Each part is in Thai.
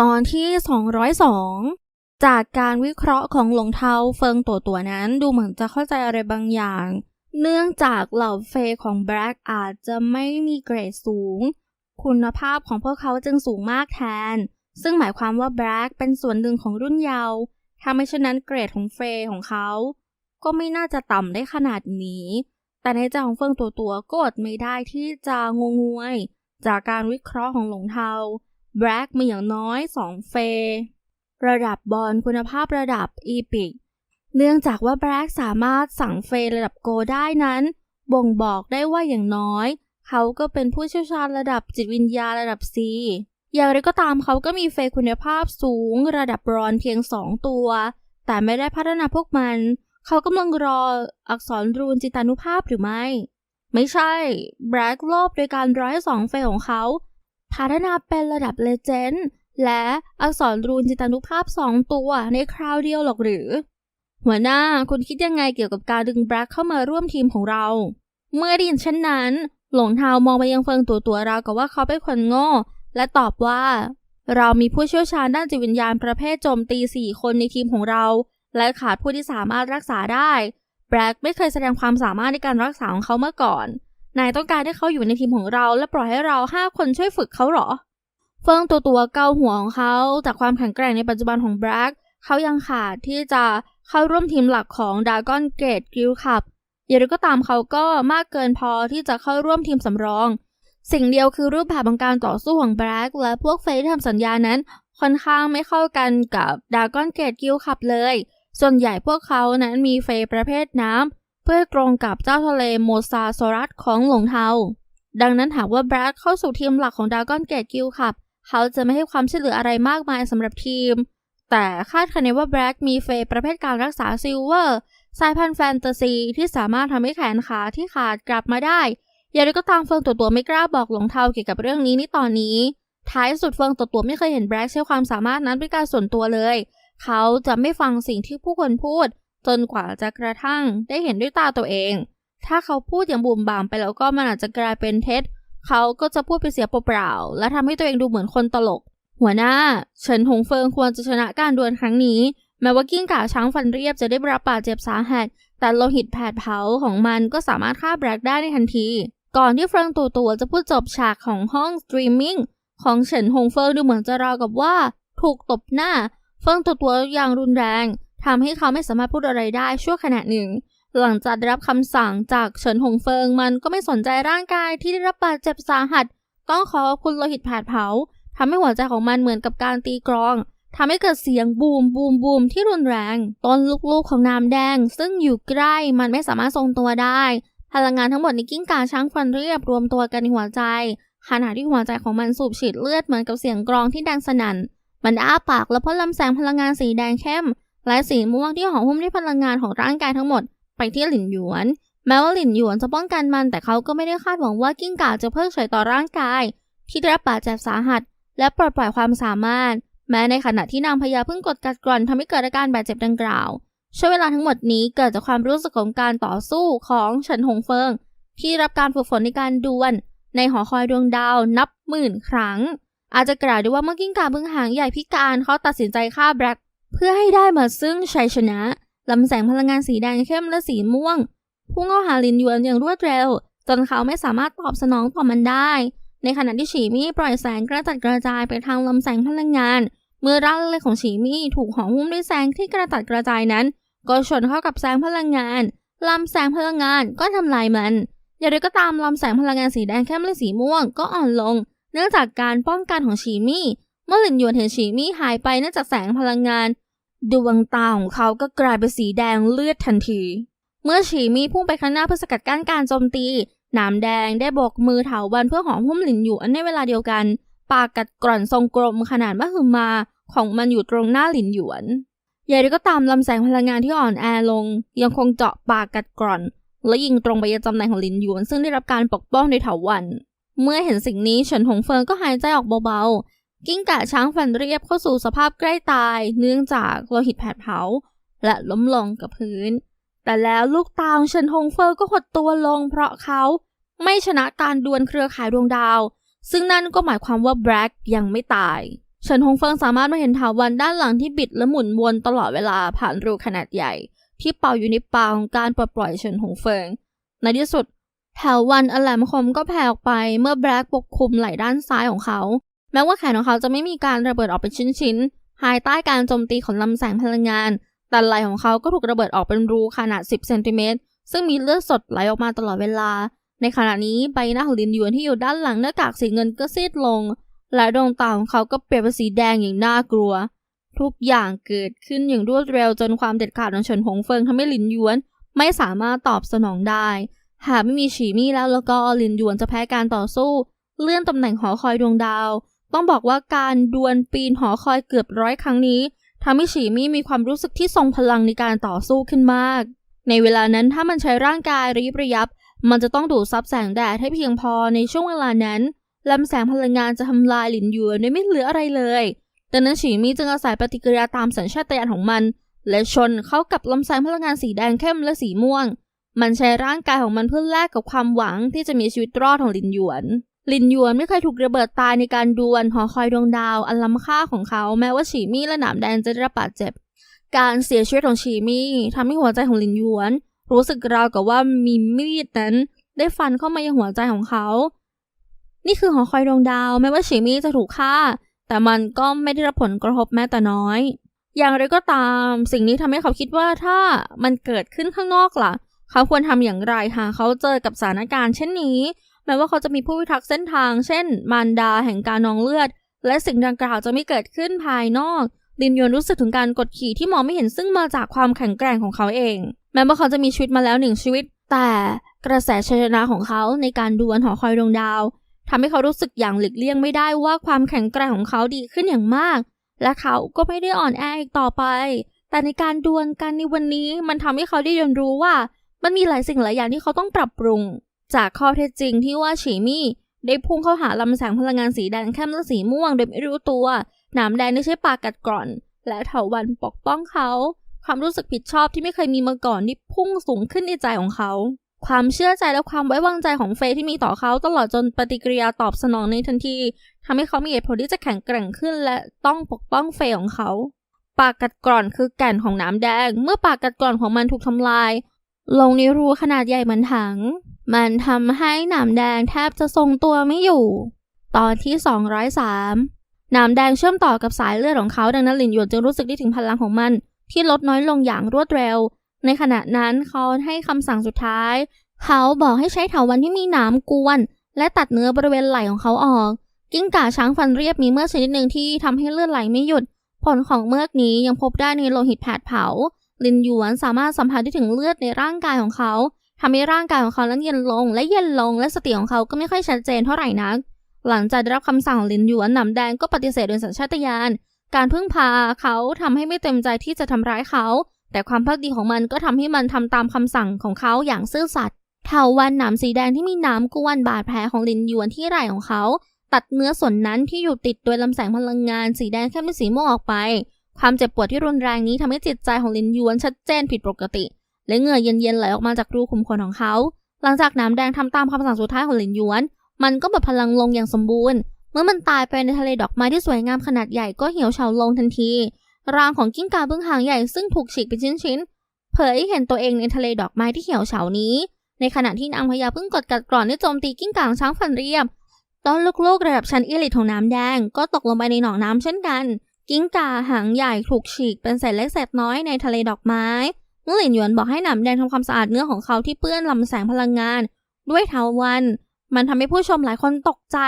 ตอนที่ 202 จากการวิเคราะห์ของหลงเทาเฟิงตัวตัวนั้นดูเหมือนจะเข้าใจอะไรบางอย่าง เนื่องจากเหล่าเฟยของแบล็กอาจจะไม่มีเกรดสูง คุณภาพของพวกเขาจึงสูงมากแทน ซึ่งหมายความว่าแบล็กเป็นส่วนหนึ่งของรุ่นเยาว์ถ้าไม่เช่นนั้นเกรดของเฟยของเขา ก็ไม่น่าจะต่ำได้ขนาดนี้ แต่ในใจของเฟิงตัวตัวก็อดไม่ได้ที่จะงงงวย จากการวิเคราะห์ของหลงเทา แบล็กมีอย่างน้อย 2 เฟย์ระดับบอลคุณภาพระดับอีพิกเนื่องจากว่าแบล็กสามารถสั่งเฟย์ระดับโกได้นั้น บ่งบอกได้ว่าอย่างน้อย เขาก็เป็นผู้เชี่ยวชาญระดับจิตวิญญาณระดับ C อย่างไรก็ตามเขาก็มีเฟย์คุณภาพสูงระดับบรอนเพียง 2 ตัว แต่ไม่ได้พัฒนาพวกมัน เขากำลังรออักษรรูนจิตานุภาพหรือไม่ ไม่ใช่แบล็กโลภโดยการร้อยสองเฟย์ของเขา พัฒนาเป็นระดับเลเจนด์และอักษรรูนจิตานุภาพ 2 ตัวในคราวเดียวหรอกหรือ หัวหน้าคุณคิดยังไงเกี่ยวกับการดึงแบล็กเข้ามาร่วมทีมของเรา เมื่อได้ยินเช่นนั้น หลงเทามองไปยังเฟิงตัวตัวเรากับว่าเขาเป็นคนโง่ และตอบว่า เรามีผู้เชี่ยวชาญด้านจิตวิญญาณประเภทโจมตี 4 คนในทีมของเรา และขาดผู้ที่สามารถรักษาได้แบล็กไม่เคยแสดงความสามารถในการรักษาของเขาเมื่อก่อน นายต้องการให้เขาอยู่ในทีมของเราและปล่อยให้เราห้าคนช่วยฝึกเขาเหรอ เฟิงตัวตัวเกาหัวของเขาจากความแข็งแกร่งในปัจจุบันของแบล็กเขายังขาดที่จะเข้าร่วมทีมหลักของดากอนเกตกิลคับอย่างไรก็ตามเขาก็มากเกินพอที่จะเข้าร่วมทีมสำรอง สิ่งเดียวคือรูปแบบของการต่อสู้ของแบล็กและพวกเฟยที่ทำสัญญานั้น ค่อนข้างไม่เข้ากันกับดากอนเกตกิลคับเลย ส่วนใหญ่พวกเขานั้นมีเฟยประเภทน้ำ เพื่อตรงกับเจ้าทะเลโมซาโซรัสของหลงเทา ดังนั้นหากว่าแบล็กเข้าสู่ทีมหลักของดากอนเกตกิลคับเขาจะไม่ให้ความช่วยเหลืออะไรมากมายสำหรับทีม แต่คาดคะเนว่าแบล็กมีเฟยประเภทการรักษาซิลเวอร์สายพันธุ์แฟนตาซีที่สามารถทำให้แขนขาที่ขาดกลับมาได้ อย่างไรก็ตามเฟิงตัวตัวไม่กล้าบอกหลงเทาเกี่ยวกับเรื่องนี้ในตอนนี้ ท้ายสุดเฟิงตัวตัวไม่เคยเห็นแบล็กใช้ความสามารถนั้นเป็นการส่วนตัวเลย เขาจะไม่ฟังสิ่งที่ผู้คนพูด จนกว่าจะกระทั่งได้เห็นด้วยตาตัวเอง ถ้าเขาพูดอย่างบุ่มบามไปแล้วก็มันอาจจะกลายเป็นเท็จ เขาก็จะพูดไปเสียเปล่าๆและทำให้ตัวเองดูเหมือนคนตลก หัวหน้า เฉินหงเฟิงควรจะชนะการดวลครั้งนี้ แม้ว่ากิ้งก่าช้างฟันเรียบจะได้รับบาดเจ็บสาหัส แต่โลหิตแผดเผาของมันก็สามารถฆ่าแบล็กได้ในทันที ก่อนที่เฟิงตัวตัวจะพูดจบฉากของห้องสตรีมมิ่งของเฉินหงเฟิงดูเหมือนจะราวกับว่า ถูกตบหน้า เฟิงตัวตัวอย่างรุนแรง ทำให้เขาไม่สามารถพูดอะไรได้ชั่วขณะหนึ่ง หลังจากได้รับคำสั่งจากเฉินหงเฟิงมันก็ไม่สนใจร่างกายที่ได้รับบาดเจ็บสาหัส ต้องขอคุณโลหิตแผดเผาทำให้หัวใจของมันเหมือนกับการตีกรองทำให้เกิดเสียงบูมบูมบูมที่รุนแรง ต้นลูกๆของน้ำแดง ซึ่งอยู่ใกล้มันไม่สามารถทรงตัวได้ พลังงานทั้งหมดในกิ้งก่าช้างฟันเรียบรวมตัวกันในหัวใจ ขณะที่หัวใจของมันสูบฉีดเลือดเหมือนกับเสียงกรองที่ดังสนั่น มันอ้าปากและพ่นลำแสงพลังงานสีแดงเข้ม และสีม่วงที่ห่อหุ้มด้วยพลังงานของร่างกายทั้งหมด ไปที่หลินหยวน แม้ว่าหลินหยวนจะป้องกันมัน แต่เขาก็ไม่ได้คาดหวังว่ากิ้งก่าจะเพิกเฉยต่อร่างกาย ที่ได้รับบาดเจ็บสาหัส และปลดปล่อยความสามารถ แม้ในขณะที่นางพญาเพิ่งกดกัดกร่อนทำให้เกิดอาการบาดเจ็บดังกล่าวช่วงเวลาทั้งหมดนี้เกิดจากความรู้สึกของการต่อสู้ของเฉินหงเฟิง ที่รับการฝึกฝนในการดวลในหอคอยดวงดาวนับหมื่นครั้ง อาจจะกล่าวได้ว่าเมื่อกิ้งก่าเพิ่งหางใหญ่พิการเขาตัดสินใจฆ่าแบล็ก เพื่อให้ได้มาซึ่งชัยชนะลำแสงพลังงานสีแดงเข้มและสีม่วงพุ่งเข้าหาลินยวนอย่างรวดเร็ว จนเขาไม่สามารถตอบสนองต่อมันได้ ในขณะที่ฉีมี่ปล่อยแสงกระจัดกระจายไปทางลำแสงพลังงาน เมื่อร่างเล็กของฉีมี่ถูกห่อหุ้มด้วยแสงที่กระจัดกระจายนั้น ก็ชนเข้ากับแสงพลังงานลำแสงพลังงานก็ทำลายมันอย่างไรก็ตามลำแสงพลังงานสีแดงเข้มและสีม่วงก็อ่อนลง เนื่องจากการป้องกันของฉีมี่ เมื่อหลินหยวนเห็นฉีมี่หายไปเนื่องจากแสงพลังงาน ดวงตาของเขาก็กลายเป็นสีแดงเลือดทันที เมื่อฉีมีพุ่งไปข้างหน้าเพื่อสกัดกั้นการโจมตีหนามแดงได้โบกมือเถาวันเพื่อหอมหุ้มหลินหยวนในเวลาเดียวกัน ปากกัดกร่อนทรงกลมขนาดมหึมาของมันอยู่ตรงหน้าหลินหยวนอย่างไรก็ตามลำแสงพลังงานที่อ่อนแอลง ยังคงเจาะปากกัดกร่อน และยิงตรงไปยังตำแหน่งของหลินหยวนซึ่งได้รับการปกป้องโดยเถาวัน เมื่อเห็นสิ่งนี้เฉินหงเฟิงก็หายใจออกเบาๆ กิ้งก่าช้างฟันเรียบเข้าสู่สภาพใกล้ตาย เนื่องจากโลหิตแผดเผา และล้มลงกับพื้น แต่แล้วลูกตาของเฉินหงเฟิงก็หดตัวลง เพราะเขาไม่ชนะการดวลเครือข่ายดวงดาว ซึ่งนั่นก็หมายความว่าแบล็กยังไม่ตายเฉินฮงเฟิงสามารถมาเห็นถาวันด้านหลังที่บิดและหมุนวนตลอดเวลาผ่านรูขนาดใหญ่ ที่เป่าอยู่ในปากของการปลดปล่อยเฉินฮงเฟิง ในที่สุดแถววันอันแหลมคมก็แผ่ออกไปเมื่อแบล็กปกคลุมไหล่ด้านซ้ายของเขา แม้ว่าแขนของเขาจะไม่มีการระเบิดออกเป็นชิ้นๆ ภายใต้การโจมตีของลำแสงพลังงาน แต่ไหล่ของเขาก็ถูกระเบิดออกเป็นรูขนาด 10 เซนติเมตร ซึ่งมีเลือดสดไหลออกมาตลอดเวลา ในขณะนี้ใบหน้าของลินยวนที่อยู่ด้านหลังหน้ากากสีเงินก็ซีดลง และดวงตาของเขาก็เปลี่ยนเป็นสีแดงอย่างน่ากลัว ทุกอย่างเกิดขึ้นอย่างรวดเร็วจนความเด็ดขาดของเฉินหงเฟิงทำให้ลินยวน ไม่สามารถตอบสนองได้ หากไม่มีฉีมี่แล้วแล้วก็ลินยวนจะแพ้การต่อสู้ เลื่อนตำแหน่งหอคอยดวงดาว ต้องบอกว่าการดวลปีนหอคอยเกือบร้อยครั้งนี้ทำให้ฉีมี่มีความรู้สึกที่ทรงพลังในการต่อสู้ขึ้นมาก ในเวลานั้นถ้ามันใช้ร่างกายระยิบระยับ มันจะต้องดูดซับแสงแดดให้เพียงพอในช่วงเวลานั้นลำแสงพลังงานจะทำลายหลินหยวนโดยไม่เหลืออะไรเลยดังนั้นฉีมี่จึงอาศัยปฏิกิริยาตามสัญชาตญาณของมัน และชนเข้ากับลำแสงพลังงานสีแดงเข้มและสีม่วง มันใช้ร่างกายของมันเพื่อแลกกับความหวังที่จะมีชีวิตรอดของลินหยวน ลินยวนไม่เคยถูกระเบิดตายในการดวลหอคอยดวงดาว อันล้ำค่าของเขาแม้ว่าฉีมี่และหนามแดงจะได้รับบาดเจ็บ การเสียชีวิตของฉีมี่ทำให้หัวใจของลินยวน รู้สึกราวกับว่ามีมีดนั้น ได้ฟันเข้ามายังหัวใจของเขา นี่คือหอคอยดวงดาว แม้ว่าฉีมี่จะถูกฆ่า แต่มันก็ไม่ได้รับผลกระทบแม้แต่น้อย อย่างไรก็ตามสิ่งนี้ทำให้เขาคิดว่าถ้ามันเกิดขึ้นข้างนอกล่ะ เขาควรทำอย่างไรหากเขาเจอกับสถานการณ์เช่นนี้ แม้ว่าเขาจะมีผู้พิทักษ์เส้นทาง เช่น มารดาแห่งการนองเลือด และสิ่งดังกล่าวจะไม่เกิดขึ้นภายนอกลินยวนรู้สึกถึงการกดขี่ที่มองไม่เห็นซึ่งมาจากความแข็งแกร่งของเขาเอง แม้ว่าเขาจะมีชีวิตมาแล้วหนึ่งชีวิต แต่กระแสชัยชนะของเขาในการดวลหอคอยดวงดาวทำให้เขารู้สึกอย่างหลีกเลี่ยงไม่ได้ว่าความแข็งแกร่งของเขาดีขึ้นอย่างมาก และเขาก็ไม่ได้อ่อนแออีกต่อไป แต่ในการดวลกันในวันนี้มันทำให้เขาได้เรียนรู้ว่า มันมีหลายสิ่งหลายอย่างที่เขาต้องปรับปรุง จากข้อเท็จจริงที่ว่าฉีมี่ได้พุ่งเข้าหาลำแสงพลังงานสีแดงเข้มและสีม่วงโดยไม่รู้ตัว หนามแดงได้ใช้ปากกัดกร่อน และเถาวันปกป้องเขา ความรู้สึกผิดชอบที่ไม่เคยมีมาก่อนที่พุ่งสูงขึ้นในใจของเขา ความเชื่อใจและความไว้วางใจของเฟยที่มีต่อเขาตลอดจนปฏิกิริยาตอบสนองในทันทีทำให้เขามีเหตุผลที่จะแข็งแกร่งขึ้น และต้องปกป้องเฟยของเขา ปากกัดกร่อนคือแก่นของน้ำแดง เมื่อปากกัดกร่อนของมันถูกทำลาย ลงในรูขนาดใหญ่เหมือนถัง มันทำให้หนามแดงแทบจะทรงตัวไม่อยู่ ตอนที่ 203 หนามแดงเชื่อมต่อกับสายเลือดของเขาดังนั้นหลินหยวนจึงรู้สึกได้ถึงพลังของมัน ที่ลดน้อยลงอย่างรวดเร็ว ในขณะนั้นเขาให้คำสั่งสุดท้าย เขาบอกให้ใช้เถาวันที่มีหนามกวน และตัดเนื้อบริเวณไหล่ของเขาออก กิ้งก่าช้างฟันเรียบมีเมือกชนิดหนึ่งที่ทำให้เลือดไหลไม่หยุด ผลของเมือกนี้ยังพบได้ในโลหิตแผดเผาลินหยวนสามารถสัมผัสได้ถึงเลือดในร่างกายของเขา ทำให้ร่างกายของเขานั้นเย็นลง และเย็นลงและสติของเขาก็ไม่ค่อยชัดเจนเท่าไหร่นัก หลังจากได้รับคำสั่งของลินหยวนหนำแดงก็ปฏิเสธโดยสัญชาตญาณการพึ่งพาเขาทำให้ไม่เต็มใจที่จะทำร้ายเขา แต่ความพักดีของมันก็ทำให้มันทำตามคำสั่งของเขาอย่างซื่อสัตย์เถาวันหนามสีแดงที่มีน้ำกวนบาดแผลของลินหยวนที่ไหล่ของเขา ตัดเนื้อส่วนนั้นที่อยู่ติดโดยลำแสงพลังงานสีแดงเข้มเป็นสีม่วงออกไป ความเจ็บปวดที่รุนแรงนี้ทำให้จิตใจของลินหยวนชัดเจนผิดปกติ และเหงื่อเย็นๆไหลออกมาจากรูขุมขนของเขา หลังจากน้ำแดงทำตามคำสั่งสุดท้ายของหลินหยวน มันก็หมดพลังลงอย่างสมบูรณ์ เมื่อมันตายไปในทะเลดอกไม้ที่สวยงามขนาดใหญ่ก็เหี่ยวเฉาลงทันทีร่างของกิ้งก่าบึ้งหางใหญ่ซึ่งถูกฉีกเป็นชิ้นๆ เผยให้เห็นตัวเองในทะเลดอกไม้ที่เหี่ยวเฉานี้ ในขณะที่นางพญาเพิ่งกดกัดกร่อนได้โจมตีกิ้งก่าช้างฟันเรียบ ตอนลูกๆระดับชั้นเอลิทของน้ำแดง ก็ตกลงไปในหนองน้ำเช่นกัน กิ้งก่าหางใหญ่ถูกฉีกเป็นเศษเล็กเศษน้อยในทะเลดอกไม้ เมื่อหลินหยวนบอกให้หนำแดงทำความสะอาดเนื้อของเขาที่เปื้อนลำแสงพลังงาน ด้วยเทาวัน มันทำให้ผู้ชมหลายคนตกใจ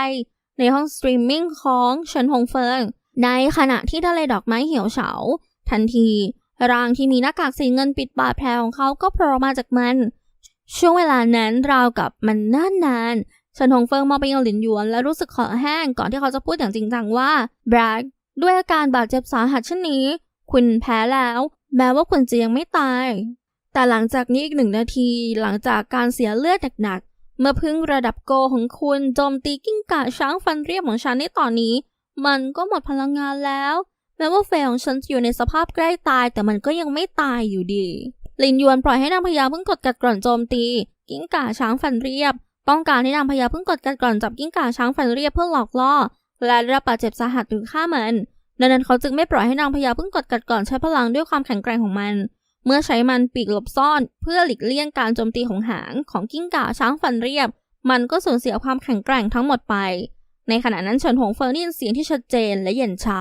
ในห้องสตรีมมิ่งของเฉินฮงเฟิง ในขณะที่ทะเลดอกไม้เหี่ยวเฉา ทันทีร่างที่มีหน้ากากสีเงินปิดบาดแผลของเขาก็โผล่มาจากมัน ช่วงเวลานั้นราวกับมันนานนานเฉินฮงเฟิงมองไปยังหลินหยวนและรู้สึกคอแห้งก่อนที่เขาจะพูดอย่างจริงจังว่าแบล็กด้วยอาการบาดเจ็บสาหัสเช่นนี้ คุณแพ้แล้ว แม้ว่าคุณจะยังไม่ตาย แต่หลังจากนี้อีกหนึ่งนาทีหลังจากการเสียเลือดหนักๆเมื่อพึ่งระดับโกของคุณโจมตีกิ้งก่าช้างฟันเรียบของฉันในตอนนี้ มันก็หมดพลังงานแล้วแม้ว่าเฟยของฉันอยู่ในสภาพใกล้ตาย แต่มันก็ยังไม่ตายอยู่ดี ลินยวนปล่อยให้นางพญาพึ่งกดกัดกร่อนโจมตี กิ้งก่าช้างฟันเรียบ ต้องการให้นางพญาพึ่งกดกัดกร่อนจับกิ้งก่าช้างฟันเรียบเพื่อหลอกล่อ และได้รับบาดเจ็บสาหัสหรือฆ่ามัน ดังนั้นเขาจึงไม่ปล่อยให้นางพญาพึ่งกดกัดก่อนใช้พลังด้วยความแข็งแกร่งของมัน เมื่อใช้มันปีกหลบซ่อนเพื่อหลีกเลี่ยงการโจมตีของหางของกิ้งก่าช้างฟันเรียบ มันก็สูญเสียความแข็งแกร่งทั้งหมดไป ในขณะนั้นเฉินหงเฟิงได้ยินเสียงที่ชัดเจนและเย็นชา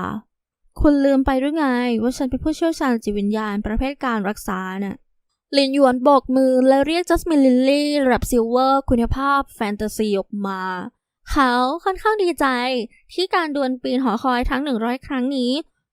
คุณลืมไปหรือไง ว่าฉันเป็นผู้เชี่ยวชาญจิตวิญญาณประเภทการรักษาน่ะลินหยวนโบกมือและเรียกจัสมินลิลลี่ระดับซิลเวอร์คุณภาพแฟนตาซีออกมา เขาค่อนข้างดีใจที่การดวลปีนหอคอยทั้ง 100 ครั้งนี้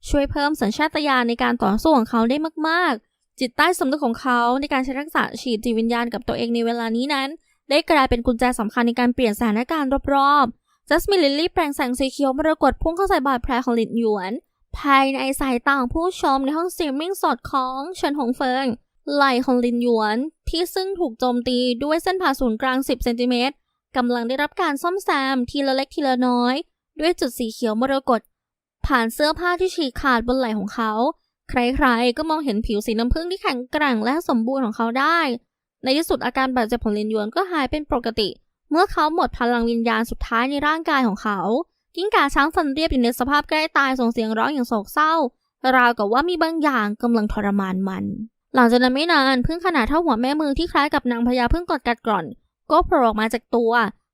ช่วยเพิ่มสัญชาตญาณในการต่อสู้ของเขาได้มากๆ จิตใต้สำนึกของเขาในการใช้ทักษะฉีดจิตวิญญาณกับตัวเองในเวลานี้นั้น ได้กลายเป็นกุญแจสำคัญในการเปลี่ยนสถานการณ์รอบๆจัสมินลิลลี่แปลงแสงสีเขียวมรกตพุ่งเข้าใส่บาดแผลของลินหยวน ภายในสายตาของผู้ชมในห้องสตรีมมิ่งสดของเฉินหงเฟิงไหล่ของลินหยวนที่ซึ่งถูกโจมตีด้วยเส้นผ่าศูนย์กลาง 10 เซนติเมตร กำลังได้รับการซ่อมแซมทีละเล็กทีละน้อย ด้วยจุดสีเขียวมรกตผ่านเสื้อผ้าที่ฉีกขาดบนไหล่ของเขา ใครๆ ก็มองเห็นผิวสีน้ำผึ้งที่แข็งแกร่งและสมบูรณ์ของเขาได้ ในที่สุดอาการบาดเจ็บของเลนยวนก็หายเป็นปกติ เมื่อเขาหมดพลังวิญญาณสุดท้ายในร่างกายของเขา กิ้งก่าช้างฟันเรียบอยู่ในสภาพใกล้ตายส่งเสียงร้องอย่างโศกเศร้าราวกับว่ามีบางอย่างกำลังทรมานมัน หลังจากนั้นไม่นานพึ่งขนาดเท่าหัวแม่มือที่คล้ายกับนางพญาพึ่งกอดกัดกร่อน ก็โผล่ออกมาจากตัว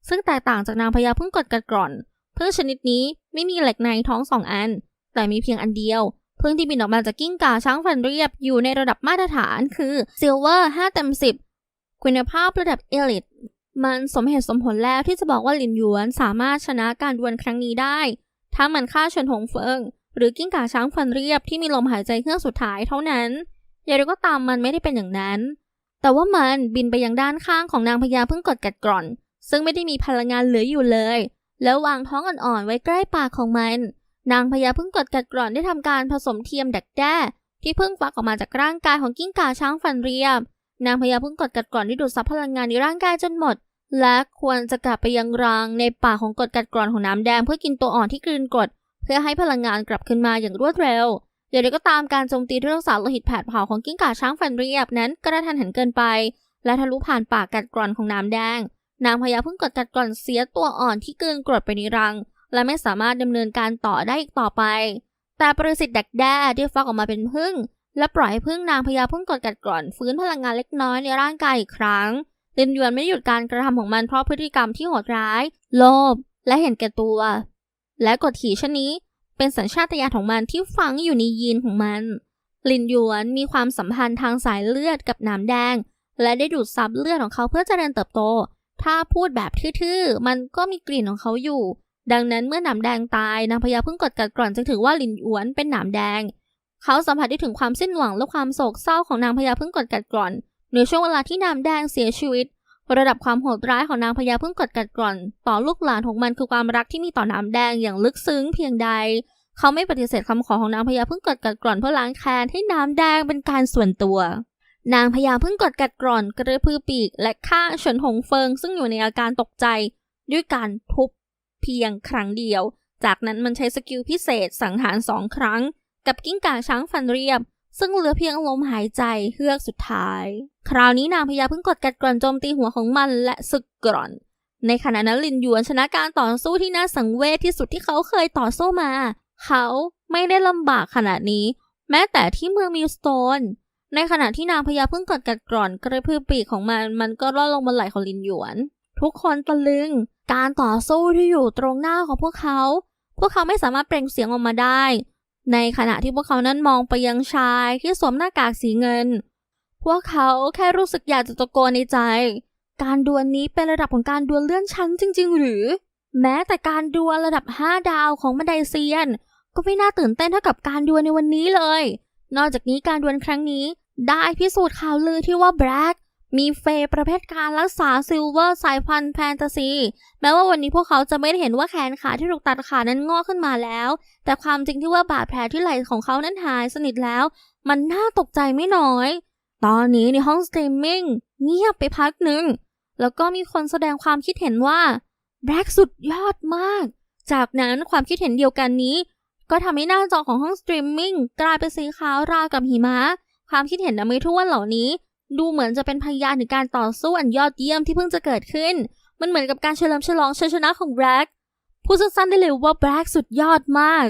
ซึ่งแตกต่างจากนางพญาพึ่งกดกัดกร่อนพึ่งชนิดนี้ไม่มีเหล็กในท้องสองอัน แต่มีเพียงอันเดียวพึ่งที่บินออกมาจากกิ้งก่าช้างฟันเรียบอยู่ในระดับมาตรฐานคือซิลเวอร์5เต็ม 10 คุณภาพระดับเอลิทมันสมเหตุสมผลแล้วที่จะบอกว่าหลินหยวนสามารถชนะการดวลครั้งนี้ได้ ถ้ามันฆ่าเฉินหงเฟิง หรือกิ้งก่าช้างฟันเรียบที่มีลมหายใจเครื่องสุดท้ายเท่านั้นอย่างไรก็ตามมันไม่ได้เป็นอย่างนั้น แต่ว่ามันบินไปยังด้านข้างของนางพญาเพิ่งกดกัดกร่อน ซึ่งไม่ได้มีพลังงานเหลืออยู่เลย แล้ววางท้องอ่อนๆไว้ใกล้ปากของมัน นางพญาเพิ่งกดกัดกร่อนได้ทำการผสมเทียมดักแด้ที่เพิ่งฟักออกมาจากร่างกายของกิ้งก่าช้างฟันเรียบ นางพญาเพิ่งกดกัดกร่อนที่ดูดซับพลังงานในร่างกายจนหมด และควรจะกลับไปยังรังในป่ากของกดกัดกร่อนของน้ำแดงเพื่อกินตัวอ่อนที่กลืนกด เพื่อให้พลังงานกลับคืนมาอย่างรวดเร็ว อย่างไรก็ตามการโจมตีเรื่องสาโลหิตแผดเผาของกิ้งก่าช้างฟันเรียบนั้นกระทันหันเกินไป และทะลุผ่านปากกัดกร่อนของน้ำแดง นางพญาเพิ่งกดกัดกร่อนเสียตัวอ่อนที่เกลืนกรดไปในรัง และไม่สามารถดำเนินการต่อได้อีกต่อไป แต่ประสิทธิ์ดักแด้ที่ฟักออกมาเป็นพึ่งและปล่อยให้พึ่งนางพญาพิ่งกดกัดกร่อนฟื้นพลังงานเล็กน้อยในร่างกายอีกครั้งลินยวนไม่หยุดการกระทำของมันเพราะพฤติกรรมที่โหดร้าย โลภและเห็นแก่ตัว และกฎขี่เช่นนี้ เป็นสัญชาตญาณของมันที่ฝังอยู่ในยีนของมัน ลินหยวนมีความสัมพันธ์ทางสายเลือดกับน้ำแดง และได้ดูดซับเลือดของเขาเพื่อเจริญเติบโต ถ้าพูดแบบทื่อๆ มันก็มีกลิ่นของเขาอยู่ ดังนั้นเมื่อหนามแดงตายนางพญาพิ่งกดกัดกร่อนจึงถือว่าลินหยวนเป็นหนามแดง เขาสัมผัสได้ถึงความสิ้นหวังและความโศกเศร้าของนางพญาพิ่งกดกัดกร่อนในช่วงเวลาที่น้ำแดงเสียชีวิต ระดับความโหดร้ายของนางพญาเพิ่งกดกัดกร่อน ต่อลูกหลานของมันคือความรักที่มีต่อน้ำแดงอย่างลึกซึ้งเพียงใด เขาไม่ปฏิเสธคำขอของนางพญาเพิ่งกดกัดกร่อนเพื่อล้างแค้นให้น้ำแดงเป็นการส่วนตัว นางพญาเพิ่งกดกัดกร่อนกระพือปีกและฆ่าเฉินหงเฟิง ซึ่งอยู่ในอาการตกใจ ด้วยการทุบเพียงครั้งเดียว จากนั้นมันใช้สกิลพิเศษสังหารสองครั้ง กับกิ้งก่าช้างฟันเรียบ ซึ่งเหลือเพียงลมหายใจเฮือกสุดท้าย คราวนี้นางพญาเพิ่งกดกัดกร่อนโจมตีหัวของมันและสึกกร่อน ในขณะนั้นลินหยวนชนะการต่อสู้ที่น่าสังเวชที่สุดที่เขาเคยต่อสู้มา เขาไม่ได้ลำบากขนาดนี้ แม้แต่ที่เมืองมิลสโตน ในขณะที่นางพญาเพิ่งกดกัดกร่อนกระพือปีกของมันมันก็ร่อนลงบนไหล่ของลินหยวน ทุกคนตะลึง การต่อสู้ที่อยู่ตรงหน้าของพวกเขา พวกเขาไม่สามารถเปล่งเสียงออกมาได้ ในขณะที่พวกเขานั้นมองไปยังชายที่สวมหน้ากากสีเงิน พวกเขาแค่รู้สึกอยากจะตะโกนในใจ การดวลนี้เป็นระดับของการดวลเลื่อนชั้นจริง ๆ หรือ แม้แต่การดวลระดับ 5 ดาวของบันไดเซียน ก็ไม่น่าตื่นเต้นเท่ากับการดวลในวันนี้เลย นอกจากนี้การดวลครั้งนี้ได้พิสูจน์ข่าวลือที่ว่าแบล็ก มีเฟย์ประเภทการรักษาซิลเวอร์สายพันธุ์แฟนตาซี แม้ว่าวันนี้พวกเขาจะไม่ได้เห็นว่าแขนขาที่ถูกตัดขานั้นงอกขึ้นมาแล้ว แต่ความจริงที่ว่าบาดแผลที่ไหล่ของเขานั้นหายสนิทแล้ว มันน่าตกใจไม่น้อย ตอนนี้ในห้องสตรีมมิ่งเงียบไปพักหนึ่ง แล้วก็มีคนแสดงความคิดเห็นว่าแบล็กสุดยอดมาก จากนั้นความคิดเห็นเดียวกันนี้ ก็ทำให้หน้าจอของห้องสตรีมมิ่งกลายเป็นสีขาวราวกับหิมะความคิดเห็นนาไม่ท่วนเหล่านี้ ดูเหมือนจะเป็นพยานถึงการต่อสู้อันยอดเยี่ยมที่เพิ่งจะเกิดขึ้น มันเหมือนกับการเฉลิมฉลองชัยชนะของแบล็กพูดสั้นๆได้เลยว่าแบล็กสุดยอดมาก